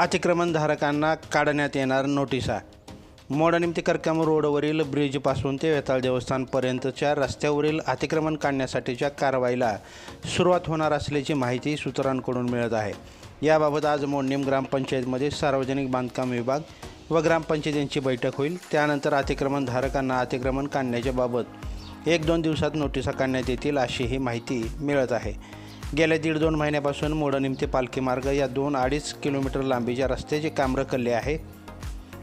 अतिक्रमणधारकांना काढण्यात येणार नोटिसा मोडनिमती कर्कम रोडवरील ब्रिजपासून ते वेताळ देवस्थानपर्यंतच्या रस्त्यावरील अतिक्रमण काढण्यासाठीच्या कारवाईला सुरुवात होणार असल्याची माहिती सूत्रांकडून मिळत आहे. याबाबत आज मोडणीम ग्रामपंचायतमध्ये सार्वजनिक बांधकाम विभाग व ग्रामपंचायतींची बैठक होईल. त्यानंतर अतिक्रमणधारकांना अतिक्रमण काढण्याच्या बाबत एक दोन दिवसात नोटिसा काढण्यात येतील अशी ही माहिती मिळत आहे. गेल्या दीड दोन महिन्यापासून मोडनिम ते पालखी मार्ग या दोन अडीच किलोमीटर लांबीच्या रस्त्याचे काम रखडले आहे.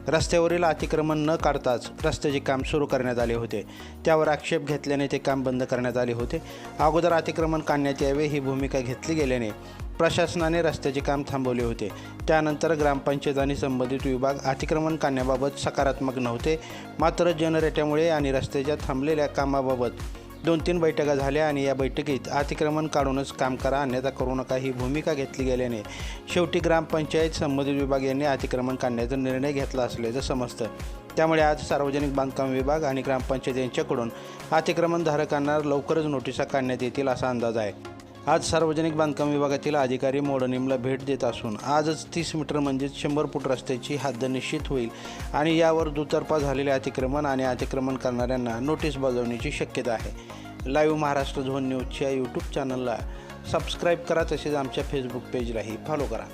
रस्त्यावरील अतिक्रमण न काढताच रस्त्याचे काम सुरू करण्यात आले होते. त्यावर आक्षेप घेतल्याने ते काम बंद करण्यात आले होते. अगोदर अतिक्रमण काढण्यात यावे ही भूमिका घेतली गेल्याने प्रशासनाने रस्त्याचे काम थांबवले होते. त्यानंतर ग्रामपंचायत आणि संबंधित विभाग अतिक्रमण काढण्याबाबत सकारात्मक नव्हते. मात्र जनरेट्यामुळे आणि रस्त्याच्या थांबलेल्या कामाबाबत दोन तीन बैठका झाल्या आणि या बैठकीत अतिक्रमण काढूनच काम करा अन्यथा करू नका ही भूमिका घेतली गेल्याने. शेवटी ग्रामपंचायत संबंधित विभाग यांनी अतिक्रमण काढण्याचा निर्णय घेतला असल्याचं समजतं. त्यामुळे आज सार्वजनिक बांधकाम विभाग आणि ग्रामपंचायत यांच्याकडून अतिक्रमणधारकांना लवकरच नोटिसा काढण्यात येतील असा अंदाज आहे. आज सार्वजनिक बांधकाम विभागातील अधिकारी मोडनिमला भेट देत असून आजच तीस मीटर म्हणजेच शंभर फूट रस्त्याची हद्द निश्चित होईल आणि यावर दुतर्फा झालेले अतिक्रमण आणि अतिक्रमण करणाऱ्यांना नोटीस बजावण्याची शक्यता आहे. लाईव्ह महाराष्ट्र झोन न्यूजच्या यूट्यूब चॅनलला सबस्क्राईब करा तसेच आमच्या फेसबुक पेजलाही फॉलो करा.